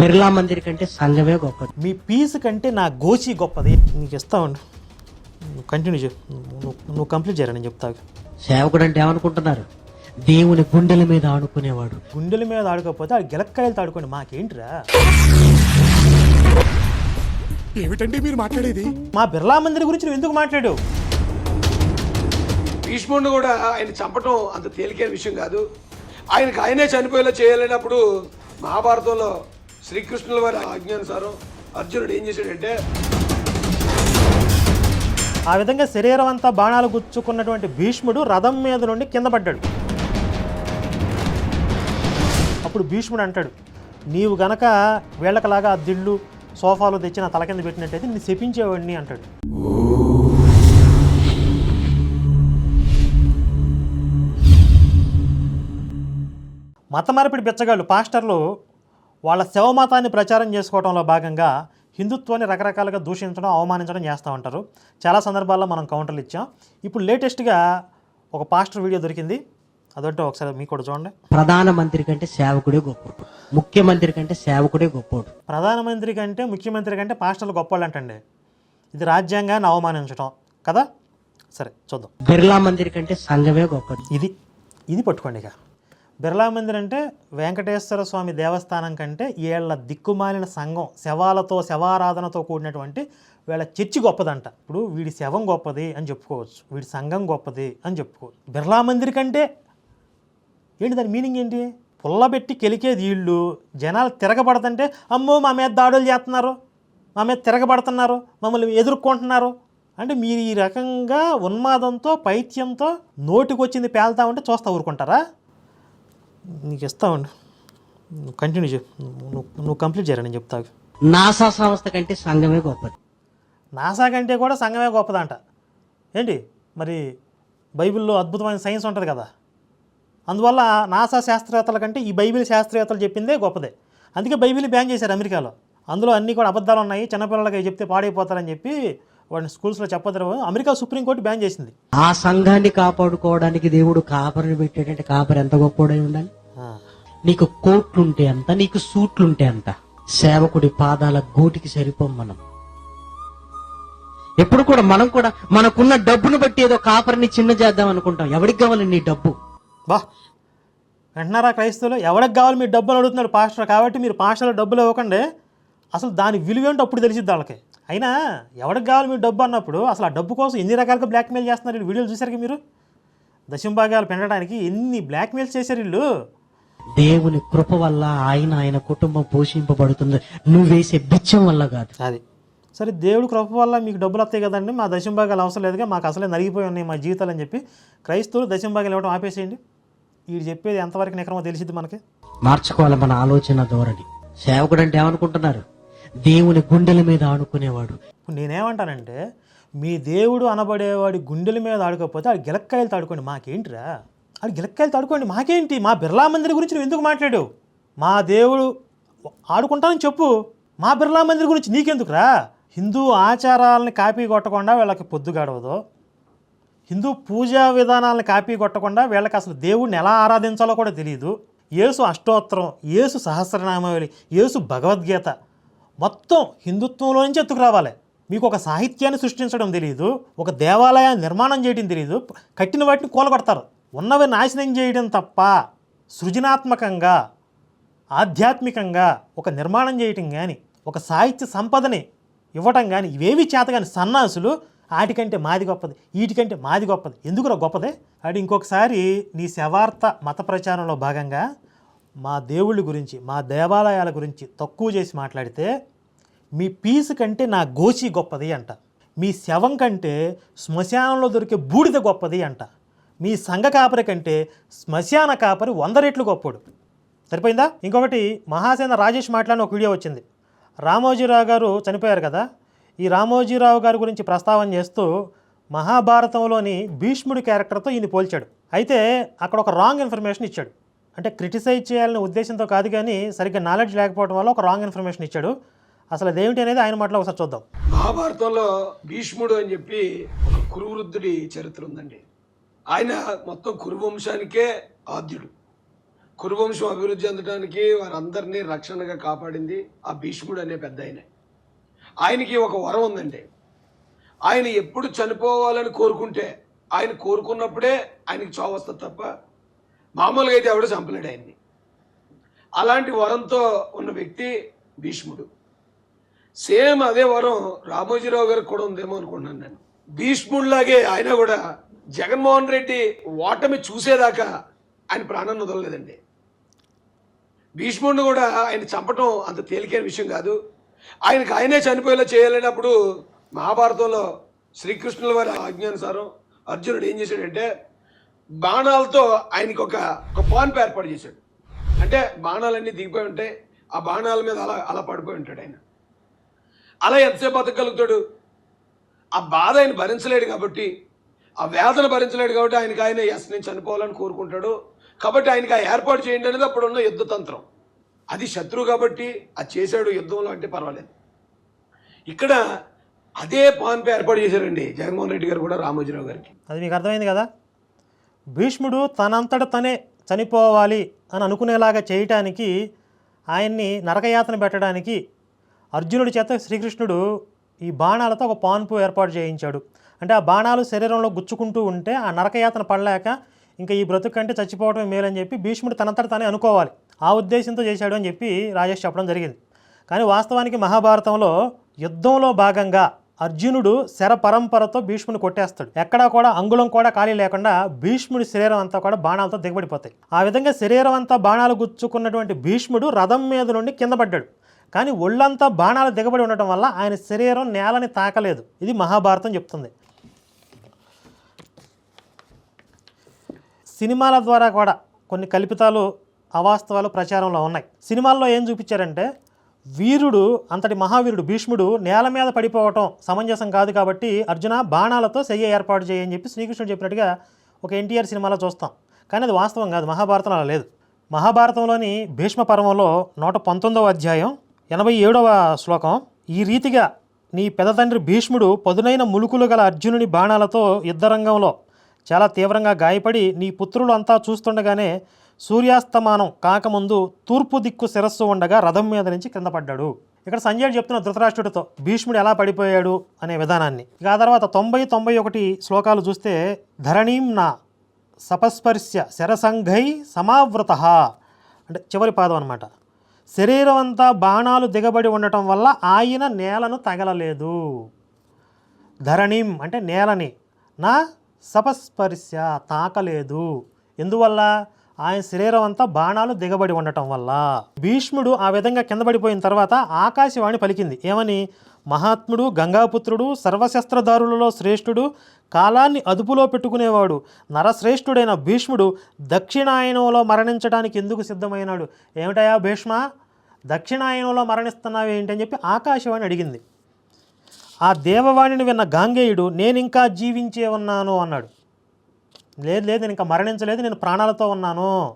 బిర్లా మందిర్ కంటే సంఘమే గొప్పది. మీ పీస్ కంటే నా గోచి గొప్పది. నీకు ఇస్తామండి నువ్వు కంటిన్యూ చెప్పు నువ్వు నువ్వు కంప్లీట్ చేయరా నేను చెప్తా. సేవకుడు అంటే ఏమనుకుంటున్నారు? దేవుని గుండెల మీద ఆడుకునేవాడు గుండెల మీద ఆడుకోకపోతే ఆ గిలక్కాయలతో ఆడుకోండి. మాకేంటిరా? ఏమిటండి మీరు మాట్లాడేది? మా బిర్లా మందిర్ గురించి నువ్వు ఎందుకు మాట్లాడావు? భీష్ముడిని కూడా ఆయన చంపటం అంత తేలికైన విషయం కాదు. ఆయనకు ఆయనే చనిపోయేలా చేయాలన్నప్పుడు మహాభారతంలో శ్రీకృష్ణుల వారి ఆజ్ఞానుసారం అర్జునుడు ఏం చేశాడంటే ఆ విధంగా శరీరం అంతా బాణాలు గుచ్చుకున్నటువంటి భీష్ముడు రథం మీద నుండి కింద పడ్డాడు. అప్పుడు భీష్ముడు అంటాడు నీవు గనక వీళ్ళకలాగా ఆ దిళ్ళు సోఫాలు తెచ్చి నా తల కింద పెట్టినట్టయితే నేను శపించేవాడిని అంటాడు. మత మార్పిడి బిచ్చగాళ్ళు పాస్టర్లు వాళ్ళ శవమతాన్ని ప్రచారం చేసుకోవడంలో భాగంగా హిందుత్వాన్ని రకరకాలుగా దూషించడం అవమానించడం చేస్తూ ఉంటారు. చాలా సందర్భాల్లో మనం కౌంటర్లు ఇచ్చాం. ఇప్పుడు లేటెస్ట్గా ఒక పాస్టర్ వీడియో దొరికింది. అదంటే ఒకసారి మీకు కూడా చూడండి. ప్రధానమంత్రి కంటే సేవకుడే గొప్పోడు. ముఖ్యమంత్రి కంటే సేవకుడే గొప్పోడు. ప్రధానమంత్రి కంటే ముఖ్యమంత్రి కంటే పాస్టర్లు గొప్పవాళ్ళు అంటండి. ఇది రాజ్యాంగాన్ని అవమానించడం కదా? సరే చూద్దాం. బిర్లా మందిర్ కంటే సంఘమే గొప్పది. ఇది ఇది పట్టుకోండి ఇక. బిర్లా మందిర్ అంటే వెంకటేశ్వర స్వామి దేవస్థానం కంటే వీళ్ళ దిక్కుమాలిన సంఘం శవాలతో శవారాధనతో కూడినటువంటి వీళ్ళ చర్చి గొప్పదంట. ఇప్పుడు వీడి శవం గొప్పది అని చెప్పుకోవచ్చు. వీడి సంఘం గొప్పది అని చెప్పుకోవచ్చు. బిర్లా మందిర్ కంటే ఏంటి దాని మీనింగ్ ఏంటి? పుల్లబెట్టి కెలికేది వీళ్ళు. జనాలు తిరగబడతంటే అమ్మో మా మీద దాడులు చేస్తున్నారు. మా మీద తిరగబడుతున్నారు. మమ్మల్ని ఎదుర్కొంటున్నారు. అంటే మీరు ఈ రకంగా ఉన్మాదంతో పైత్యంతో నోటికి వచ్చింది పేలుతా ఉంటే చూస్తా ఊరుకుంటారా? నీకు ఇస్తామండి నువ్వు కంటిన్యూ చెప్పు నువ్వు నువ్వు కంప్లీట్ చేయరా నేను చెప్తా. నాసా సంస్థ కంటే సంఘమే గొప్పది. నాసా కంటే కూడా సంఘమే గొప్పదంట. ఏంటి? మరి బైబిల్లో అద్భుతమైన సైన్స్ ఉంటుంది కదా. అందువల్ల నాసా శాస్త్రవేత్తల కంటే ఈ బైబిల్ శాస్త్రవేత్తలు చెప్పిందే గొప్పదే. అందుకే బైబిల్ బ్యాన్ చేశారు అమెరికాలో. అందులో అన్నీ కూడా అబద్ధాలు ఉన్నాయి. చిన్నపిల్లలకి చెప్తే పాడైపోతారని చెప్పి వాడిని స్కూల్స్లో చెప్పదు అమెరికా సుప్రీంకోర్టు బ్యాన్ చేసింది. ఆ సంఘాన్ని కాపాడుకోవడానికి దేవుడు కాపరిని పెట్టాడంటే కాపరి ఎంత గొప్పోడై ఉండాలి? నీకు కోట్లుంటే అంత నీకు సూట్లుంటే అంత సేవకుడి పాదాల గోటికి సరిపోం మనం. ఎప్పుడు కూడా మనం కూడా మనకున్న డబ్బును బట్టి ఏదో కాపరిని చిన్న చేద్దాం అనుకుంటాం. ఎవరికి కావాలి నీ డబ్బు? బా వింటున్నారా క్రైస్తవులు. ఎవరికి కావాలి మీరు డబ్బులు అడుగుతున్నాడు పాస్టర్? కాబట్టి మీరు పాస్టర్లు డబ్బులు ఇవ్వకండి. అసలు దాని విలువ ఏంటో అప్పుడు తెలిసిద్ది వాళ్ళకి. అయినా ఎవరికి కావాలి మీరు డబ్బు అన్నప్పుడు అసలు ఆ డబ్బు కోసం ఎన్ని రకాలుగా బ్లాక్మెయిల్ చేస్తున్నారు వీళ్ళు? వీడియోలు చూసారు మీరు? దశంభాగాలు పెంచడానికి ఎన్ని బ్లాక్మెయిల్స్ చేశారు వీళ్ళు? దేవుని కృప వల్ల ఆయన ఆయన కుటుంబం పోషింపబడుతుంది. నువ్వు వేసే బిచ్చం వల్ల కాదు. అది. సరే దేవుడు కృప వల్ల మీకు డబ్బులు వస్తాయి కదండి. మా దశంభాగాలు అవసరం లేదుగా మాకు అసలే నలిగిపోయి ఉన్నాయి మా జీవితాలు అని చెప్పి క్రైస్తవులు దశంభాగాలు ఇవ్వడం ఆపేసేయండి. వీడు చెప్పేది ఎంతవరకు నికరమో తెలిసిద్ది మనకి. మార్చుకోవాలి మన ఆలోచన ధోరణి. సేవకుడు అంటే ఏమనుకుంటున్నారు? దేవుని గుండెల మీద ఆడుకునేవాడు ఇప్పుడు నేనేమంటానంటే మీ దేవుడు అనబడేవాడి గుండెల మీద ఆడుకోకపోతే ఆడు గిలక్కాయలు తాడుకోండి మాకేంటిరా? ఆడు గిలక్కాయలు తాడుకోండి మాకేంటి? మా బిర్లా మందిర్ గురించి నువ్వు ఎందుకు మాట్లాడావు? మా దేవుడు ఆడుకుంటానని చెప్పు. మా బిర్లా మందిర్ గురించి నీకెందుకురా? హిందూ ఆచారాలని కాపీ కొట్టకుండా వీళ్ళకి పొద్దు గడవదు. హిందూ పూజా విధానాలను కాపీ కొట్టకుండా వీళ్ళకి అసలు దేవుడిని ఎలా ఆరాధించాలో కూడా తెలియదు యేసు అష్టోత్తరం యేసు సహస్రనామావళి యేసు భగవద్గీత. మొత్తం హిందుత్వంలో నుంచి ఎత్తుకు రావాలి. మీకు ఒక సాహిత్యాన్ని సృష్టించడం తెలియదు ఒక దేవాలయాన్ని నిర్మాణం చేయడం తెలియదు కట్టిన వాటిని కూలగొడతారు. ఉన్నవి నాశనం చేయడం తప్ప సృజనాత్మకంగా ఆధ్యాత్మికంగా ఒక నిర్మాణం చేయటం కానీ ఒక సాహిత్య సంపదని ఇవ్వటం కానీ ఇవేవి చేత కానీ సన్నాసులు ఆటికంటే మాది గొప్పది వీటికంటే మాది గొప్పది. ఎందుకురా గొప్పదే? అది ఇంకొకసారి నీ శవార్త మత ప్రచారంలో భాగంగా మా దేవుళ్ళ గురించి మా దేవాలయాల గురించి తక్కువ చేసి మాట్లాడితే మీ పీసు కంటే నా గోచి గొప్పది అంట. మీ శవం కంటే శ్మశానంలో దొరికే బూడిద గొప్పది అంట. మీ సంఘ కాపరి కంటే శ్మశాన కాపరి వంద రెట్లు గొప్పడు. సరిపోయిందా? ఇంకొకటి మహాసేన రాజేష్ మాట్లాడిన ఒక వీడియో వచ్చింది. రామోజీరావు గారు చనిపోయారు కదా? ఈ రామోజీరావు గారి గురించి ప్రస్తావన చేస్తూ మహాభారతంలోని భీష్ముడి క్యారెక్టర్తో ఈయన పోల్చాడు. అయితే అక్కడ ఒక రాంగ్ ఇన్ఫర్మేషన్ ఇచ్చాడు. అంటే క్రిటిసైజ్ చేయాలనే ఉద్దేశంతో కాదు కానీ సరిగ్గా నాలెడ్జ్ లేకపోవడం వల్ల ఒక రాంగ్ ఇన్ఫర్మేషన్ ఇచ్చాడు. అసలు అదేమిటి అనేది ఆయన మాటలో ఒకసారి చూద్దాం. మహాభారతంలో భీష్ముడు అని చెప్పి ఒక కురువృద్ధుడి చరిత్ర ఉందండి. ఆయన మొత్తం కురువంశానికే ఆద్యుడు. కురువంశం అభివృద్ధి చెందడానికి వారందరినీ రక్షణగా కాపాడింది ఆ భీష్ముడు అనే పెద్ద ఆయన. ఆయనకి ఒక వరం ఉందండి. ఆయన ఎప్పుడు చనిపోవాలని కోరుకుంటే ఆయన కోరుకున్నప్పుడే ఆయనకి చావస్తుంది వస్తుంది తప్ప మామూలుగా అయితే ఎవడో చంపలేడు ఆయన్ని. అలాంటి వరంతో ఉన్న వ్యక్తి భీష్ముడు. సేమ్ అదే వరం రామోజీరావు గారికి కూడా ఉందేమో అనుకున్నాను నేను. భీష్ముడిలాగే ఆయన కూడా జగన్మోహన్ రెడ్డి ఓటమి చూసేదాకా ఆయన ప్రాణాన్ని వదలలేదండి. భీష్ముడిని కూడా ఆయన చంపటం అంత తేలికైన విషయం కాదు. ఆయనకు ఆయనే చనిపోయేలా చేయలేనప్పుడు మహాభారతంలో శ్రీకృష్ణుల వారి ఆజ్ఞానుసారం అర్జునుడు ఏం చేశాడంటే బాణాలతో ఆయనకు ఒక ఒక పాన్పు ఏర్పాటు చేశాడు. అంటే బాణాలన్నీ దిగిపోయి ఉంటాయి ఆ బాణాల మీద అలా అలా పడిపోయి ఉంటాడు ఆయన. అలా ఎంతసేపు బతకగలుగుతాడు? ఆ బాధ ఆయన భరించలేడు కాబట్టి ఆ వేదన భరించలేడు కాబట్టి ఆయనకి ఆయన ఎస్ నేను చనిపోవాలని కోరుకుంటాడు. కాబట్టి ఆయనకి ఆ ఏర్పాటు చేయండి అనేది అప్పుడు ఉన్న యుద్ధ తంత్రం. అది శత్రువు కాబట్టి అది చేశాడు యుద్ధంలో అంటే పర్వాలేదు. ఇక్కడ అదే పాన్పే ఏర్పాటు చేశారండి జగన్మోహన్ రెడ్డి గారు కూడా రామోజీరావు గారికి. అది మీకు అర్థమైంది కదా? భీష్ముడు తనంతట తనే చనిపోవాలి అని అనుకునేలాగా చేయటానికి ఆయన్ని నరకయాతన పెట్టడానికి అర్జునుడి చేత శ్రీకృష్ణుడు ఈ బాణాలతో ఒక పాన్పు ఏర్పాటు చేయించాడు. అంటే ఆ బాణాలు శరీరంలో గుచ్చుకుంటూ ఉంటే ఆ నరకయాతన పడలేక ఇంకా ఈ బ్రతుకు కంటే మేలని చెప్పి భీష్ముడు తనంతట తానే అనుకోవాలి. ఆ ఉద్దేశంతో చేశాడు అని చెప్పి రాజేష్ చెప్పడం జరిగింది. కానీ వాస్తవానికి మహాభారతంలో యుద్ధంలో భాగంగా అర్జునుడు శర పరంపరతో భీష్ముని కొట్టేస్తాడు. ఎక్కడా కూడా అంగుళం కూడా ఖాళీ లేకుండా భీష్ముడి శరీరం అంతా కూడా బాణాలతో దిగబడిపోతాయి. ఆ విధంగా శరీరం అంతా బాణాలు గుచ్చుకున్నటువంటి భీష్ముడు రథం మీద నుండి కింద పడ్డాడు. కానీ ఒళ్ళంతా బాణాలు దిగబడి ఉండటం వల్ల ఆయన శరీరం నేలని తాకలేదు. ఇది మహాభారతం చెప్తుంది. సినిమాల ద్వారా కూడా కొన్ని కల్పితాలు అవాస్తవాలు ప్రచారంలో ఉన్నాయి. సినిమాల్లో ఏం చూపించారంటే వీరుడు అంతటి మహావీరుడు భీష్ముడు నేల మీద పడిపోవటం సమంజసం కాదు కాబట్టి అర్జున బాణాలతో శయ్య ఏర్పాటు చేయని చెప్పి శ్రీకృష్ణుడు చెప్పినట్టుగా ఒక ఎన్టీఆర్ సినిమాలో చూస్తాం. కానీ అది వాస్తవం కాదు మహాభారతం అలా లేదు. మహాభారతంలోని భీష్మ పర్వంలో నూట పంతొమ్మిదవ అధ్యాయం ఎనభై ఏడవ శ్లోకం ఈ రీతిగా నీ పెదతండ్రి భీష్ముడు పదునైన ములుకులు గల అర్జునుని బాణాలతో యుద్ధరంగంలో చాలా తీవ్రంగా గాయపడి నీ పుత్రులు అంతా చూస్తుండగానే సూర్యాస్తమానం కాకముందు తూర్పు దిక్కు శిరస్సు ఉండగా రథం మీద నుంచి కింద పడ్డాడు. ఇక్కడ సంజయుడు చెప్తున్న ధృతరాష్ట్రుడితో భీష్ముడు ఎలా పడిపోయాడు అనే విధానాన్ని. ఇక ఆ తర్వాత తొంభై తొంభై ఒకటి శ్లోకాలు చూస్తే ధరణీం నా సపస్పర్శ్య శరసంఘై సమావృత. అంటే చివరి పాదం అనమాట శరీరం అంతా బాణాలు దిగబడి ఉండటం వల్ల ఆయన నేలను తగలలేదు. ధరణిం అంటే నేలని. నా సపస్పర్శ తాకలేదు. ఎందువల్ల? ఆయన శరీరం అంతా బాణాలు దిగబడి ఉండటం వల్ల. భీష్ముడు ఆ విధంగా కింద పడిపోయిన తర్వాత ఆకాశవాణి పలికింది. ఏమని? మహాత్ముడు గంగాపుత్రుడు సర్వశస్త్రధారులలో శ్రేష్ఠుడు కాలాన్ని అదుపులో పెట్టుకునేవాడు నరశ్రేష్ఠుడైన భీష్ముడు దక్షిణాయనంలో మరణించడానికి ఎందుకు సిద్ధమైనాడు? ఏమిటయా భీష్మ? దక్షిణాయనంలో మరణిస్తున్నావు ఏంటి అని చెప్పి ఆకాశవాణి అడిగింది. ఆ దేవవాణిని విన్న గాంగేయుడు నేనింకా జీవించే ఉన్నాను అన్నాడు. లేదు లేదు నేను ఇంకా మరణించలేదు నేను ప్రాణాలతో ఉన్నాను.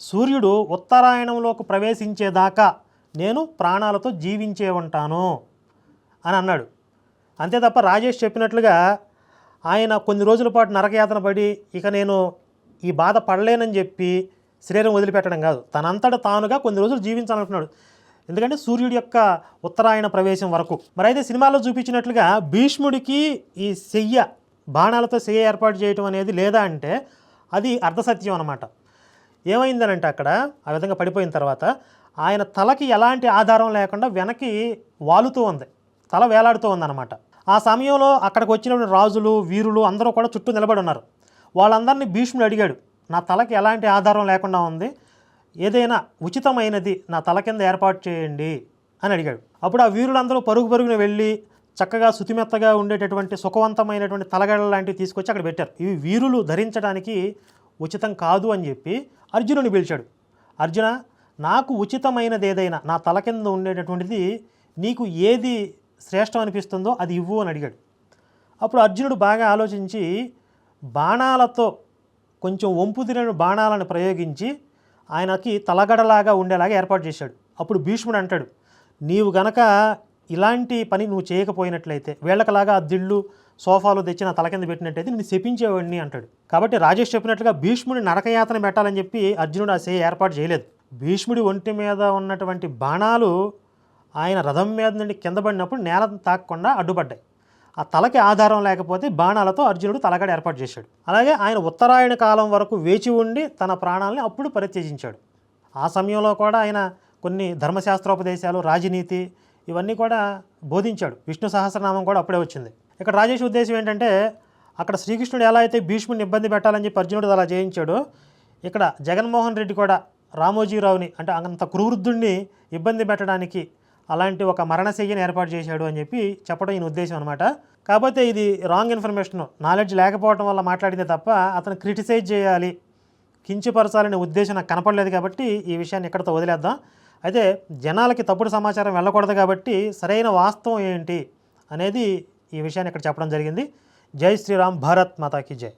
సూర్యుడు ఉత్తరాయణంలోకి ప్రవేశించేదాకా నేను ప్రాణాలతో జీవించే ఉంటాను అని అన్నాడు. అంతే తప్ప రాజేష్ చెప్పినట్లుగా ఆయన కొన్ని రోజుల పాటు నరకయాతన పడి ఇక నేను ఈ బాధ పడలేనని చెప్పి శరీరం వదిలిపెట్టడం కాదు. తనంతట తానుగా కొన్ని రోజులు జీవించాలనుకున్నాడు ఎందుకంటే సూర్యుడి యొక్క ఉత్తరాయణ ప్రవేశం వరకు. మరి అయితే సినిమాలో చూపించినట్లుగా భీష్ముడికి ఈ శయ్య బాణాలతో శయ్య ఏర్పాటు చేయటం అనేది లేదా అంటే అది అర్ధసత్యం అనమాట ఏమైందనంటే అక్కడ ఆ విధంగా పడిపోయిన తర్వాత ఆయన తలకి ఎలాంటి ఆధారం లేకుండా వెనక్కి వాలుతూ ఉంది. తల వేలాడుతూ ఉందన్నమాట. ఆ సమయంలో అక్కడికి వచ్చినటువంటి రాజులు వీరులు అందరూ కూడా చుట్టూ నిలబడి ఉన్నారు. వాళ్ళందరినీ భీష్ముడు అడిగాడు నా తలకి ఎలాంటి ఆధారం లేకుండా ఉంది? ఏదైనా ఉచితమైనది నా తల కింద ఏర్పాటు చేయండి అని అడిగాడు. అప్పుడు ఆ వీరులందరూ పరుగు పరుగున వెళ్ళి చక్కగా శుతిమెత్తగా ఉండేటటువంటి సుఖవంతమైనటువంటి తలగడలు లాంటివి తీసుకొచ్చి అక్కడ పెట్టారు. ఇవి వీరులు ధరించడానికి ఉచితం కాదు అని చెప్పి అర్జునుని పిలిచాడు. అర్జున నాకు ఉచితమైనది ఏదైనా నా తల కింద ఉండేటటువంటిది నీకు ఏది శ్రేష్టం అనిపిస్తుందో అది ఇవ్వు అని అడిగాడు. అప్పుడు అర్జునుడు బాగా ఆలోచించి బాణాలతో కొంచెం వంపు తిరిగిన బాణాలను ప్రయోగించి ఆయనకి తలగడలాగా ఉండేలాగా ఏర్పాటు చేశాడు. అప్పుడు భీష్ముడు అంటాడు నీవు గనక ఇలాంటి పని నువ్వు చేయకపోయినట్లయితే వీళ్ళకలాగా ఆ దిళ్ళు సోఫాలో తెచ్చి నా తల కింద పెట్టినట్టయితే నేను శపించేవాడిని అంటాడు. కాబట్టి రాజేష్ చెప్పినట్లుగా భీష్ముడి నరకయాతన పెట్టాలని చెప్పి అర్జునుడు ఆ సే ఏర్పాటు చేయలేదు. భీష్ముడి ఒంటి మీద ఉన్నటువంటి బాణాలు ఆయన రథం మీద నుండి కింద పడినప్పుడు నేల తాకకుండా అడ్డుపడ్డాయి. ఆ తలకి ఆధారం లేకపోతే బాణాలతో అర్జునుడు తలగడ ఏర్పాటు చేశాడు. అలాగే ఆయన ఉత్తరాయణ కాలం వరకు వేచి ఉండి తన ప్రాణాలని అప్పుడు పరిత్యజించాడు. ఆ సమయంలో కూడా ఆయన కొన్ని ధర్మశాస్త్రోపదేశాలు రాజనీతి ఇవన్నీ కూడా బోధించాడు. విష్ణు సహస్రనామం కూడా అప్పుడే వచ్చింది. ఇక్కడ రాజేష్ ఉద్దేశం ఏంటంటే అక్కడ శ్రీకృష్ణుడు ఎలా అయితే భీష్ముడిని ఇబ్బంది పెట్టాలని చెప్పి అర్జునుడు అలా చేయించాడో ఇక్కడ జగన్మోహన్ రెడ్డి కూడా రామోజీరావుని అంటే అంత క్రూరుద్ధుణ్ణి ఇబ్బంది పెట్టడానికి అలాంటి ఒక మరణశయ్యని ఏర్పాటు చేశాడు అని చెప్పి చెప్పడం ఈయన ఉద్దేశం అనమాట కాకపోతే ఇది రాంగ్ ఇన్ఫర్మేషన్ నాలెడ్జ్ లేకపోవడం వల్ల మాట్లాడిందే తప్ప అతను క్రిటిసైజ్ చేయాలి కించపరచాలనే ఉద్దేశం నాకు కనపడలేదు కాబట్టి ఈ విషయాన్ని ఇక్కడతో వదిలేద్దాం. అయితే జనాలకి తప్పుడు సమాచారం వెళ్ళకూడదు కాబట్టి సరైన వాస్తవం ఏంటి అనేది ఈ విషయాన్ని ఇక్కడ చెప్పడం జరిగింది. జై శ్రీరామ్ భారత్ మాతాకి జై.